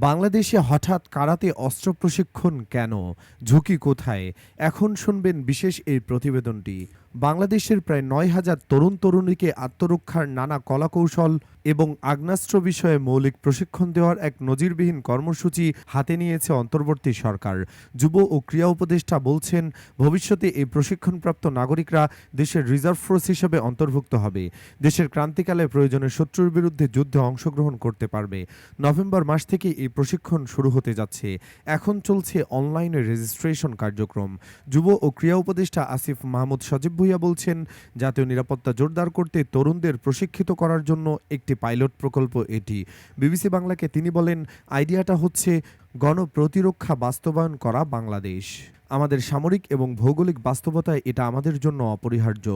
বাংলাদেশে হঠাৎ কারাতে অস্ত্র প্রশিক্ষণ কেন? ঝুঁকি কোথায়? এখন শুনবেন বিশেষ এই প্রতিবেদনটি। বাংলাদেশের প্রায় নয় হাজার তরুণ তরুণীকে আত্মরক্ষার নানা কলাকৌশল এবং আগ্নেয়াস্ত্র বিষয়ে মৌলিক প্রশিক্ষণ দেওয়ার এক নজিরবিহীন কর্মসূচি হাতে নিয়েছে অন্তর্বর্তী সরকার। যুব ও ক্রীড়া উপদেষ্টা বলছেন, ভবিষ্যতে এই প্রশিক্ষণপ্রাপ্ত নাগরিকরা দেশের রিজার্ভ ফোর্স হিসেবে অন্তর্ভুক্ত হবে। দেশের ক্রান্তিকালে প্রয়োজনে শত্রুর বিরুদ্ধে যুদ্ধে অংশগ্রহণ করতে পারবে। নভেম্বর মাস থেকে এই প্রশিক্ষণ শুরু হতে যাচ্ছে। এখন চলছে অনলাইনে রেজিস্ট্রেশন কার্যক্রম। যুব ও ক্রীড়া উপদেষ্টা আসিফ মাহমুদ সজীব ভুইয়া বলছেন, জাতীয় নিরাপত্তা জোরদার করতে তরুণদের প্রশিক্ষিত করার জন্য একটি পাইলট প্রকল্প এটি। বিবিসি বাংলাকে তিনি বলেন, আইডিয়াটা হচ্ছে গণপ্রতিরক্ষা বাস্তবায়ন করা বাংলাদেশ। আমাদের সামরিক এবং ভৌগোলিক বাস্তবতায় এটা আমাদের জন্য অপরিহার্য।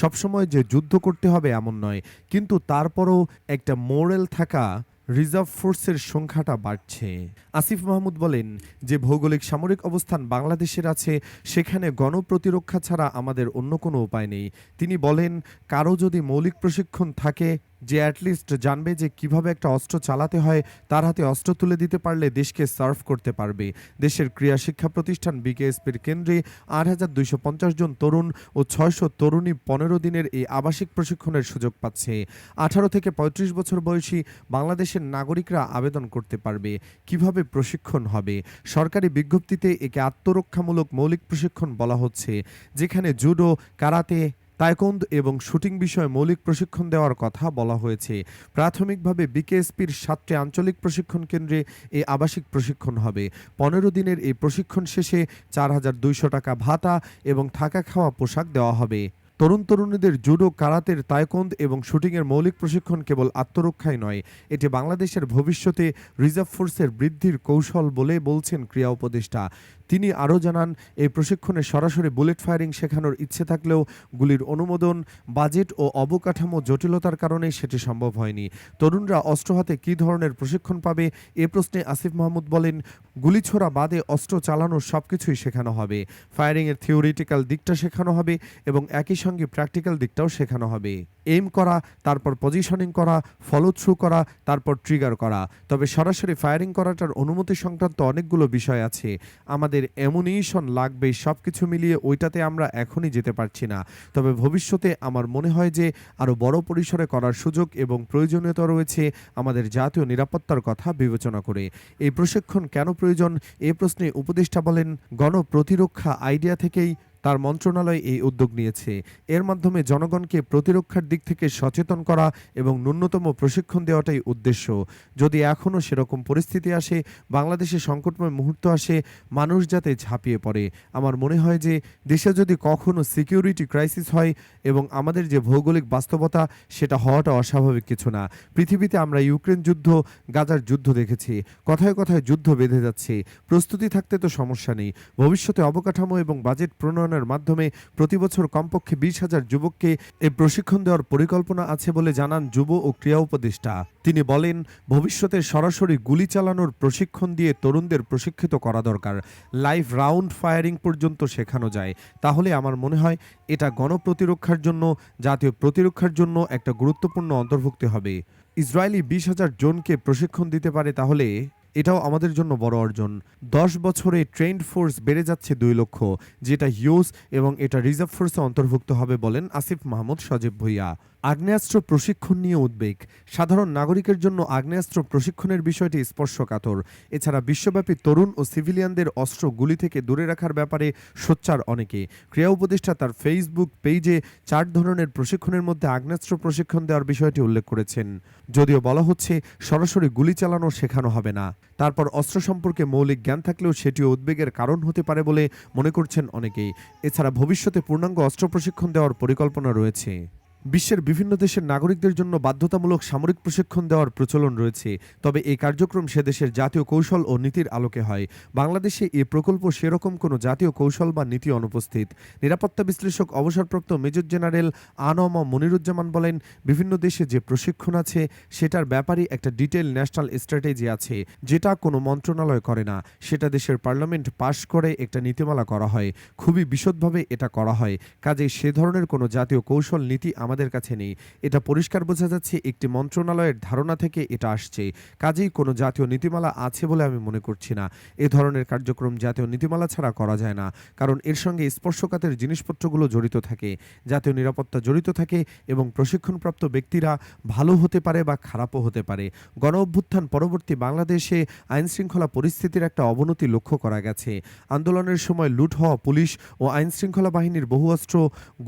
সবসময় যে যুদ্ধ করতে হবে এমন নয়, কিন্তু তারপরও একটা মোরেল থাকা রিজার্ভ ফোর্সের সংখ্যাটা বাড়ছে। আসিফ মাহমুদ বলেন যে ভৌগোলিক সামরিক অবস্থান বাংলাদেশের আছে, সেখানে গণপ্রতিরক্ষা ছাড়া আমাদের অন্য কোনো উপায় নেই। তিনি বলেন, কারও যদি মৌলিক প্রশিক্ষণ থাকে যে অ্যাটলিস্ট জানবে যে কীভাবে একটা অস্ত্র চালাতে হয়, তার হাতে অস্ত্র তুলে দিতে পারলে দেশকে সার্ভ করতে পারবে। দেশের ক্রীড়া শিক্ষা প্রতিষ্ঠান বিকেএসপির কেন্দ্রে আট হাজার দুইশো পঞ্চাশ জন তরুণ ও ছয়শো তরুণী পনেরো দিনের এই আবাসিক প্রশিক্ষণের সুযোগ পাচ্ছে। আঠারো থেকে পঁয়ত্রিশ বছর বয়সী বাংলাদেশের নাগরিকরা আবেদন করতে পারবে। কীভাবে প্রশিক্ষণ হবে? সরকারি বিজ্ঞপ্তিতে একে আত্মরক্ষামূলক মৌলিক প্রশিক্ষণ বলা হচ্ছে, যেখানে জুডো, কারাতে তাইকোন্দ এবং শুটিং বিষয়ে মৌলিক প্রশিক্ষণ দেওয়ার কথা বলা হয়েছে। প্রাথমিকভাবে বিকেএসপির সাতটি আঞ্চলিক প্রশিক্ষণ কেন্দ্রে এই আবাসিক প্রশিক্ষণ হবে। পনেরো দিনের এই প্রশিক্ষণ শেষে চার হাজার দুইশো টাকা ভাতা এবং থাকা খাওয়া পোশাক দেওয়া হবে। তরুণ তরুণীদের জুডো, কারাতের তাইকোন্দ এবং শুটিংয়ের মৌলিক প্রশিক্ষণ কেবল আত্মরক্ষাই নয়, এটি বাংলাদেশের ভবিষ্যতে রিজার্ভ ফোর্সের বৃদ্ধির কৌশল বলে বলছেন ক্রীড়া উপদেষ্টা। তিনি আরও জানান, এই প্রশিক্ষণে সরাসরি বুলেট ফায়ারিং শেখানোর ইচ্ছে থাকলেও গুলির অনুমোদন, বাজেট ও অবকাঠামো জটিলতার কারণে সেটি সম্ভব হয়নি। তরুণরা অস্ত্র হাতে কী ধরনের প্রশিক্ষণ পাবে, এ প্রশ্নে আসিফ মাহমুদ বলেন, গুলি ছোড়া বাদে অস্ত্র চালানোর সবকিছুই শেখানো হবে। ফায়ারিংয়ের থিওরিটিক্যাল দিকটা শেখানো হবে এবং একই সঙ্গে প্র্যাকটিক্যাল দিকটাও শেখানো হবে। এম করা, তারপর পজিশনিং করা, ফলো থ্রু করা, তারপর ট্রিগার করা। তবে সরাসরি ফায়ারিং করাটার অনুমতি সংক্রান্ত অনেকগুলো বিষয় আছে। আমাদের অ্যামুনিশন লাগবে সব কিছু মিলিয়ে ওইটাতে আমরা এখনই যেতে পারছি না। তবে ভবিষ্যতে আমার মনে হয় যে আরও বড় পরিসরে করার সুযোগ এবং প্রয়োজনীয়তা রয়েছে আমাদের জাতীয় নিরাপত্তার কথা বিবেচনা করে। এই প্রশিক্ষণ কেন প্রয়োজন? এ প্রশ্নে উপদেষ্টা বলেন, গণপ্রতিরক্ষা আইডিয়া থেকেই তার মন্ত্রণালয় এই উদ্যোগ নিয়েছে। এর মাধ্যমে জনগণকে প্রতিরক্ষার দিক থেকে সচেতন করা এবং ন্যূনতম প্রশিক্ষণ দেওয়াটাই উদ্দেশ্য। যদি এখনও সেরকম পরিস্থিতি আসে, বাংলাদেশে সংকটময় মুহূর্ত আসে, মানুষ যাতে ঝাঁপিয়ে পড়ে। আমার মনে হয় যে, দেশে যদি কখনো সিকিউরিটি ক্রাইসিস হয় এবং আমাদের যে ভৌগোলিক বাস্তবতা, সেটা হওয়াটা অস্বাভাবিক কিছু না। পৃথিবীতে আমরা ইউক্রেন যুদ্ধ, গাজার যুদ্ধ দেখেছি। কথায় কথায় যুদ্ধ বেঁধে যাচ্ছে। প্রস্তুতি থাকতে তো সমস্যা নেই। ভবিষ্যতে অবকাঠামো এবং বাজেট প্রণয়ন উন্নয়নের মাধ্যমে প্রতি বছর কমপক্ষে বিশ হাজার যুবককে এই প্রশিক্ষণ দেওয়ার পরিকল্পনা আছে বলে জানান যুব ও ক্রীড়া উপদেষ্টা। তিনি বলেন, ভবিষ্যতে সরাসরি গুলি চালানোর প্রশিক্ষণ দিয়ে তরুণদের প্রশিক্ষিত করা দরকার। লাইভ রাউন্ড ফায়ারিং পর্যন্ত শেখানো যায়। তাহলে আমার মনে হয়, এটা গণপ্রতিরক্ষার জন্য, জাতীয় প্রতিরক্ষার জন্য একটা গুরুত্বপূর্ণ অন্তর্ভুক্তি হবে। ইসরায়েলি বিশ হাজার জনকে প্রশিক্ষণ দিতে পারে তাহলে এটাও আমাদের জন্য বড় অর্জন। দশ বছরে ট্রেন্ড ফোর্স বেড়ে যাচ্ছে দুই লক্ষ, যেটা হিউজ এবং এটা রিজার্ভ ফোর্সে অন্তর্ভুক্ত হবে বলেন আসিফ মাহমুদ সজীব ভুইয়া। আগ্নেয়াস্ত্র প্রশিক্ষণ নিয়ে উদ্বেগ। সাধারণ নাগরিকের জন্য আগ্নেয়াস্ত্র প্রশিক্ষণের বিষয়টি স্পর্শকাতর। এছাড়া বিশ্বব্যাপী তরুণ ও সিভিলিয়ানদের অস্ত্র গুলি থেকে দূরে রাখার ব্যাপারে সোচ্চার অনেকে। ক্রীড়া উপদেষ্টা তার ফেসবুক পেজে চার ধরনের প্রশিক্ষণের মধ্যে আগ্নেয়াস্ত্র প্রশিক্ষণ দেওয়ার বিষয়টি উল্লেখ করেছেন। যদিও বলা হচ্ছে, সরাসরি গুলি চালানো শেখানো হবে না। তারপর অস্ত্র সম্পর্কে মৌলিক জ্ঞান থাকলেও সেটিও উদ্বেগের কারণ হতে পারে বলে মনে করছেন অনেকেই। এছাড়া ভবিষ্যতে পূর্ণাঙ্গ অস্ত্র প্রশিক্ষণ দেওয়ার পরিকল্পনা রয়েছে। বিশ্বের বিভিন্ন দেশের নাগরিকদের জন্য বাধ্যতামূলক সামরিক প্রশিক্ষণ দেওয়ার প্রচলন রয়েছে। তবে এই কার্যক্রম সে দেশের জাতীয় কৌশল ও নীতির আলোকে হয়। বাংলাদেশে এ প্রকল্প সেরকম কোনো জাতীয় কৌশল বা নীতি অনুপস্থিত। নিরাপত্তা বিশ্লেষক, অবসরপ্রাপ্ত মেজর জেনারেল আনম মনিরুজ্জামান বলেন, বিভিন্ন দেশে যে প্রশিক্ষণ আছে, সেটার ব্যাপারে একটা ডিটেল ন্যাশনাল স্ট্র্যাটেজি আছে, যেটা কোনো মন্ত্রণালয় করে না। সেটা দেশের পার্লামেন্ট পাশ করে একটা নীতিমালা করা হয়। খুবই বিশদভাবে এটা করা হয়। কাজে সে ধরনের কোনো জাতীয় কৌশল, নীতি আমাদের কাছে নেই। এটা পরিষ্কার বোঝা যাচ্ছে, একটি মন্ত্রণালয়ের ধারণা থেকে এটা আসছে। কাজেই কোনো জাতীয় নীতিমালা আছে বলে আমি মনে করছি না। এ ধরনের কার্যক্রম জাতীয় নীতিমালা ছাড়া করা যায় না, কারণ এর সঙ্গে স্পর্শকাতের জিনিসপত্রগুলো জড়িত থাকে। জাতীয় নিরাপত্তা জড়িত থাকে এবং প্রশিক্ষণপ্রাপ্ত ব্যক্তিরা ভালো হতে পারে বা খারাপও হতে পারে। গণ অভ্যুত্থান পরবর্তী বাংলাদেশে আইন শৃঙ্খলা পরিস্থিতির একটা অবনতি লক্ষ্য করা গেছে। আন্দোলনের সময় লুট হওয়া পুলিশ ও আইন শৃঙ্খলা বাহিনীর বহু অস্ত্র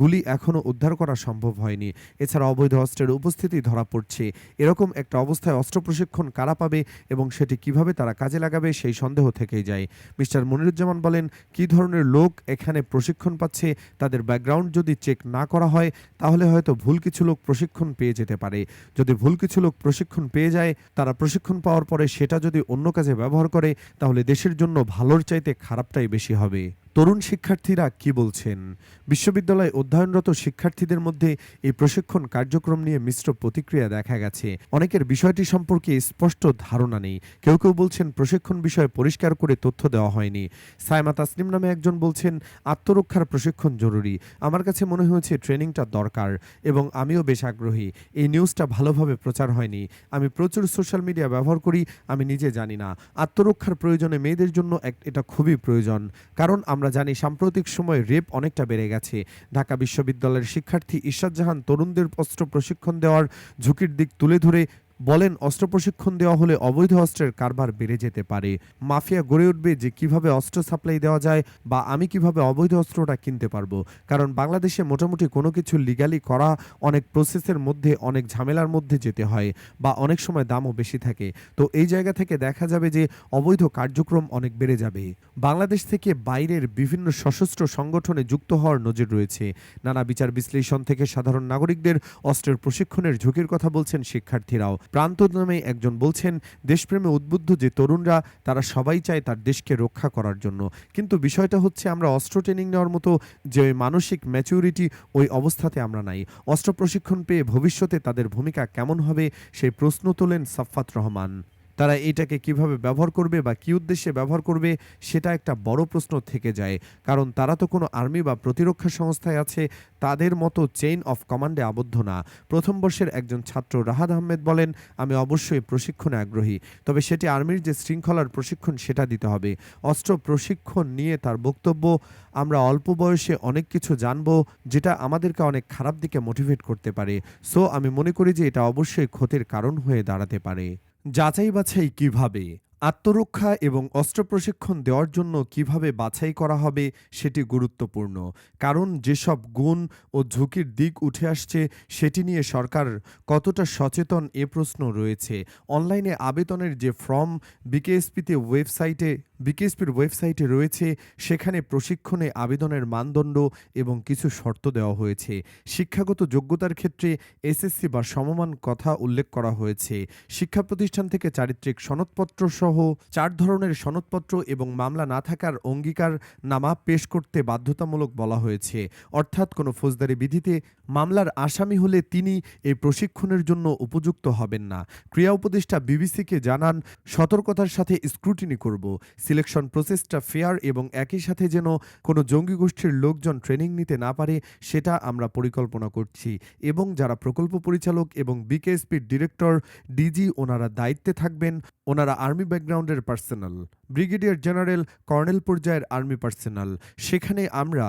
গুলি এখনও উদ্ধার করা সম্ভব হয়নি। এছাড়া অবৈধ অস্ত্রের উপস্থিতি ধরা পড়ছে। এরকম একটা অবস্থায় অস্ত্র প্রশিক্ষণ কারা পাবে এবং সেটি কীভাবে তারা কাজে লাগাবে সেই সন্দেহ থেকেই যায়। মিস্টার মনিরুজ্জামান বলেন, কী ধরনের লোক এখানে প্রশিক্ষণ পাচ্ছে, তাদের ব্যাকগ্রাউন্ড যদি চেক না করা হয়, তাহলে হয়তো ভুল কিছু লোক প্রশিক্ষণ পেয়ে যেতে পারে। যদি ভুল কিছু লোক প্রশিক্ষণ পেয়ে যায়, তারা প্রশিক্ষণ পাওয়ার পরে সেটা যদি অন্য কাজে ব্যবহার করে, তাহলে দেশের জন্য ভালোর চাইতে খারাপটাই বেশি হবে। তরুণ শিক্ষার্থীরা কি বলছেন? বিশ্ববিদ্যালয়ে অধ্যয়নরত শিক্ষার্থীদের মধ্যে এই প্রশিক্ষণ কার্যক্রম নিয়ে মিশ্র প্রতিক্রিয়া দেখা গেছে। অনেকের বিষয়টি সম্পর্কে স্পষ্ট ধারণা নেই। কেউ কেউ বলছেন প্রশিক্ষণ বিষয়ে পরিষ্কার করে তথ্য দেওয়া হয়নি। সায়মা তাসলিম নামে একজন বলছেন, আত্মরক্ষার প্রশিক্ষণ জরুরি। আমার কাছে মনে হয়েছে ট্রেনিংটা দরকার এবং আমিও বেশ আগ্রহী। এই নিউজটা ভালোভাবে প্রচার হয়নি। আমি প্রচুর সোশ্যাল মিডিয়া ব্যবহার করি, আমি নিজে জানি না। আত্মরক্ষার প্রয়োজনে মেয়েদের জন্য এটা খুবই প্রয়োজন। কারণ আমরা জানি সাম্প্রতিক সময়ে রেপ অনেকটা বেড়ে গেছে। ঢাকা বিশ্ববিদ্যালয়ের শিক্ষার্থী ইশাদ জাহান তরুণদের অস্ত্র প্রশিক্ষণ দেওয়ার ঝুঁকির দিক তুলে ধরে বলেন, অস্ত্র প্রশিক্ষণ দেওয়া হলে অবৈধ অস্ত্রের কারবার বেড়ে যেতে পারে। মাফিয়া গড়ে উঠবে যে কীভাবে অস্ত্র সাপ্লাই দেওয়া যায় বা আমি কীভাবে অবৈধ অস্ত্রটা কিনতে পারব। কারণ বাংলাদেশে মোটামুটি কোনো কিছু লিগালি করা অনেক প্রসেসের মধ্যে, অনেক ঝামেলার মধ্যে যেতে হয় বা অনেক সময় দামও বেশি থাকে। তো এই জায়গা থেকে দেখা যাবে যে অবৈধ কার্যক্রম অনেক বেড়ে যাবে। বাংলাদেশ থেকে বাইরের বিভিন্ন সশস্ত্র সংগঠনে যুক্ত হওয়ার নজির রয়েছে। নানা বিচার বিশ্লেষণ থেকে সাধারণ নাগরিকদের অস্ত্রের প্রশিক্ষণের ঝুঁকির কথা বলছেন শিক্ষার্থীরাও। প্রান্ত নামে একজন বলছেন, দেশপ্রেমে উদ্বুদ্ধ যে তরুণরা, তারা সবাই চায় তার দেশকে রক্ষা করার জন্য। কিন্তু বিষয়টা হচ্ছে, আমরা অস্ত্র ট্রেনিং নেওয়ার মতো যে মানসিক ম্যাচুরিটি, ওই অবস্থাতে আমরা নাই। অস্ত্র প্রশিক্ষণ পেয়ে ভবিষ্যতে তাদের ভূমিকা কেমন হবে, সেই প্রশ্ন তোলেন সাফাত রহমান। তারা এটাকে কীভাবে ব্যবহার করবে বা কী উদ্দেশ্যে ব্যবহার করবে, সেটা একটা বড় প্রশ্ন থেকে যায়। কারণ তারা তো কোনো আর্মি বা প্রতিরক্ষা সংস্থায় আছে, তাদের মতো চেইন অফ কমান্ডে আবদ্ধ না। প্রথম বর্ষের একজন ছাত্র রাহাত আহমেদ বলেন, আমি অবশ্যই প্রশিক্ষণে আগ্রহী, তবে সেটি আর্মির যে শৃঙ্খলার প্রশিক্ষণ, সেটা দিতে হবে। অস্ত্র প্রশিক্ষণ নিয়ে তার বক্তব্য, আমরা অল্প বয়সে অনেক কিছু জানব, যেটা আমাদেরকে অনেক খারাপ দিকে মোটিভেট করতে পারে। সো, আমি মনে করি যে এটা অবশ্যই ক্ষতির কারণ হয়ে দাঁড়াতে পারে। যাচাই বাছাই কীভাবে? আত্মরক্ষা এবং অস্ত্র প্রশিক্ষণ দেওয়ার জন্য কীভাবে বাছাই করা হবে সেটি গুরুত্বপূর্ণ। কারণ যেসব গুণ ও ঝুঁকির দিক উঠে আসছে, সেটি নিয়ে সরকার কতটা সচেতন এ প্রশ্ন রয়েছে। অনলাইনে আবেদনের যে ফর্ম বিকেএসপিতে ওয়েবসাইটে, বিকেএসপির ওয়েবসাইটে রয়েছে, সেখানে প্রশিক্ষণে আবেদনের মানদণ্ড এবং কিছু শর্ত দেওয়া হয়েছে। শিক্ষাগত যোগ্যতার ক্ষেত্রে এসএসসি বা সমমান কথা উল্লেখ করা হয়েছে। শিক্ষা প্রতিষ্ঠান থেকে চারিত্রিক সনদপত্র সহ চার ধরনের সনদপত্র এবং মামলা না থাকার অঙ্গীকার নামা পেশ করতে বাধ্যতামূলক বলা হয়েছে। অর্থাৎ কোনো ফৌজদারি বিধিতে মামলার আসামি হলে তিনি এই প্রশিক্ষণের জন্য উপযুক্ত হবেন না। ক্রিয়া উপদেষ্টা বিবিসিকে জানান, সতর্কতার সাথে স্ক্রুটিনি করব। সিলেকশন প্রসেসটা ফেয়ার এবং একই সাথে যেন কোনো জঙ্গি গোষ্ঠীর লোকজন ট্রেনিং নিতে না পারে, সেটা আমরা পরিকল্পনা করছি। এবং যারা প্রকল্প পরিচালক এবং বিকেএসপির ডিরেক্টর, ডিজি ওনারা দায়িত্বে থাকবেন। ওনারা আর্মি ব্যাকগ্রাউন্ডের পার্সোনাল। ব্রিগেডিয়ার জেনারেল কর্নেল পর্যায়ের আর্মি পার্সোনাল। সেখানে আমরা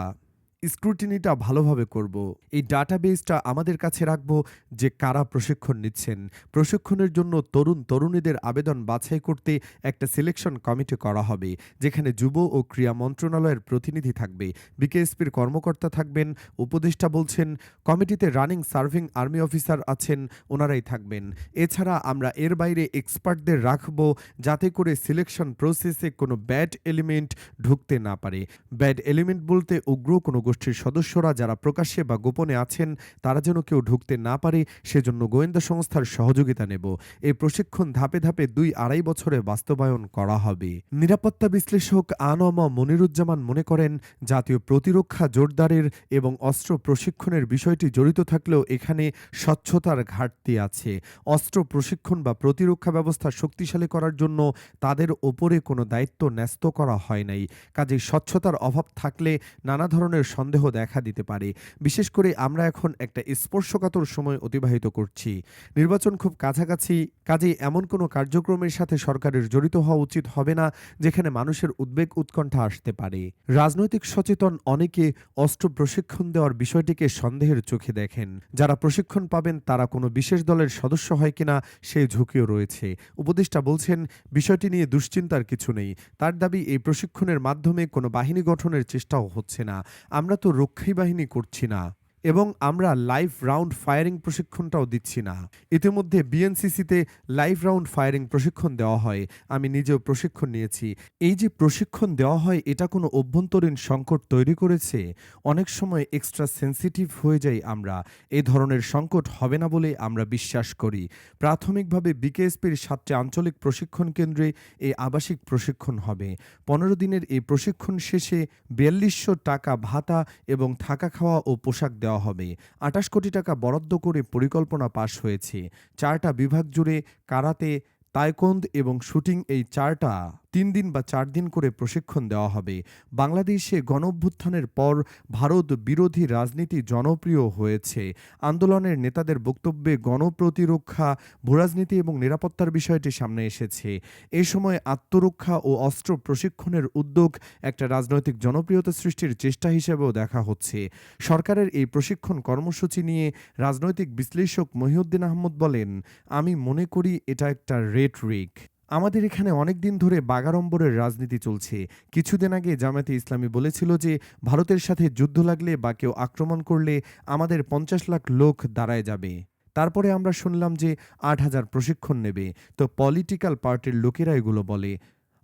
স্ক্রুটিনিটা ভালোভাবে করব। এই ডাটাবেসটা আমাদের কাছে রাখব যে কারা প্রশিক্ষণ নিচ্ছেন। প্রশিক্ষণের জন্য তরুণ তরুণীদের আবেদন বাছাই করতে একটা সিলেকশন কমিটি করা হবে, যেখানে যুব ও ক্রীড়া মন্ত্রণালয়ের প্রতিনিধি থাকবে। বিকেএসপির কর্মকর্তা থাকবেন, উপদেষ্টা বলছেন, কমিটিতে রানিং সার্ভিং আর্মি অফিসার আছেন, ওনারাই থাকবেন। এছাড়া আমরা এর বাইরে এক্সপার্টদের রাখব, যাতে করে সিলেকশন প্রসেসে কোনো ব্যাড এলিমেন্ট ঢুকতে না পারে। ব্যাড এলিমেন্ট বলতে উগ্র কোনো গোষ্ঠীর সদস্যরা যারা প্রকাশ্যে বা গোপনে আছেন, তারা যেন কেউ ঢুকতে না পারে, সেজন্য গোয়েন্দা সংস্থার সহযোগিতা নেব। এই প্রশিক্ষণ ধাপে ধাপে দুই আড়াই বছরে বাস্তবায়ন করা হবে। নিরাপত্তা বিশ্লেষক আনম মনিরুজ্জামান মনে করেন, জাতীয় প্রতিরক্ষা জোরদারের এবং অস্ত্র প্রশিক্ষণের বিষয়টি জড়িত থাকলেও এখানে স্বচ্ছতার ঘাটতি আছে। অস্ত্র প্রশিক্ষণ বা প্রতিরক্ষা ব্যবস্থা শক্তিশালী করার জন্য তাদের ওপরে কোনো দায়িত্ব ন্যস্ত করা হয় নাই। কাজেই স্বচ্ছতার অভাব থাকলে নানা ধরনের সন্দেহ দেখা দিতে পারে। বিশেষ করে আমরা এখন একটা স্পর্শকাতর সময় অতিবাহিত করছি। নির্বাচন খুব কাছাকাছি, কাজেই এমন কোনো কার্যক্রমের সাথে সরকারের জড়িত হওয়া উচিত হবে না, যেখানে মানুষের উদ্বেগ উৎকণ্ঠা আসতে পারে। রাজনৈতিক সচেতন অনেকে অস্ত্র প্রশিক্ষণ দেওয়ার বিষয়টিকে সন্দেহের চোখে দেখেন। যারা প্রশিক্ষণ পাবেন, তারা কোনো বিশেষ দলের সদস্য হয় কিনা সেই ঝুঁকিও রয়েছে। উপদেষ্টা বলছেন, বিষয়টি নিয়ে দুশ্চিন্তার কিছু নেই। তার দাবি, এই প্রশিক্ষণের মাধ্যমে কোনো বাহিনী গঠনের চেষ্টাও হচ্ছে না। আমরা তো রক্ষী বাহিনী করছি না। এবং আমরা লাইভ রাউন্ড ফায়ারিং প্রশিক্ষণটাও দিচ্ছি না। ইতিমধ্যে বিএনসিসিতে লাইভ রাউন্ড ফায়ারিং প্রশিক্ষণ দেওয়া হয়। আমি নিজেও প্রশিক্ষণ নিয়েছি। এই যে প্রশিক্ষণ দেওয়া হয়, এটা কোনো অভ্যন্তরীণ সংকট তৈরি করেছে? অনেক সময় এক্সট্রা সেন্সিটিভ হয়ে যাই আমরা। এ ধরনের সংকট হবে না বলে আমরা বিশ্বাস করি। প্রাথমিকভাবে বিকেএসপির সাতটি আঞ্চলিক প্রশিক্ষণ কেন্দ্রে এই আবাসিক প্রশিক্ষণ হবে। পনেরো দিনের এই প্রশিক্ষণ শেষে বিয়াল্লিশশো টাকা ভাতা এবং থাকা খাওয়া ও পোশাক দেওয়া হবে। আটাশ কোটি টাকা বরাদ্দ করে পরিকল্পনা পাশ হয়েছে। চারটা বিভাগ জুড়ে কারাতে, তাইকোন্দ এবং শুটিং এই চারটা তিন দিন বা চার দিন করে প্রশিক্ষণ দেওয়া হবে। বাংলাদেশে গণঅভ্যুত্থানের পর ভারত বিরোধী রাজনীতি জনপ্রিয় হয়েছে। আন্দোলনের নেতাদের বক্তব্যে গণপ্রতিরক্ষা, ভূরাজনীতি এবং নিরাপত্তার বিষয়টি সামনে এসেছে। এ সময় আত্মরক্ষা ও অস্ত্র প্রশিক্ষণের উদ্যোগ একটা রাজনৈতিক জনপ্রিয়তা সৃষ্টির চেষ্টা হিসেবেও দেখা হচ্ছে। সরকারের এই প্রশিক্ষণ কর্মসূচি নিয়ে রাজনৈতিক বিশ্লেষক মহিউদ্দিন আহমদ বলেন, আমি মনে করি এটা একটা রেটরিক আমাদের এখানে অনেক দিন ধরে বাগাড়ম্বরের রাজনীতি চলছে। কিছুদিন আগে জামায়াতে ইসলামী বলেছিল যে, ভারতের সাথে যুদ্ধ লাগলে বা কেউ আক্রমণ করলে আমাদের পঞ্চাশ লাখ লোক দাঁড়ায় যাবে। তারপরে আমরা শুনলাম যে, আট হাজার প্রশিক্ষণ নেবে। তো পলিটিক্যাল পার্টির লোকেরা এগুলো বলে।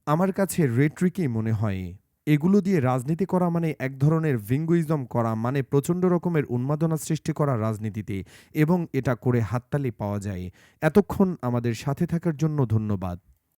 আমার কাছে রেট্রিকই মনে হয়। এগুলো দিয়ে রাজনীতি করা মানে এক ধরনের ভিঙ্গুইজম করা মানে প্রচণ্ড রকমের উন্মাদনা সৃষ্টি করা রাজনীতিতে, এবং এটা করে হাততালি পাওয়া যায়। এতক্ষণ আমাদের সাথে থাকার জন্য ধন্যবাদ।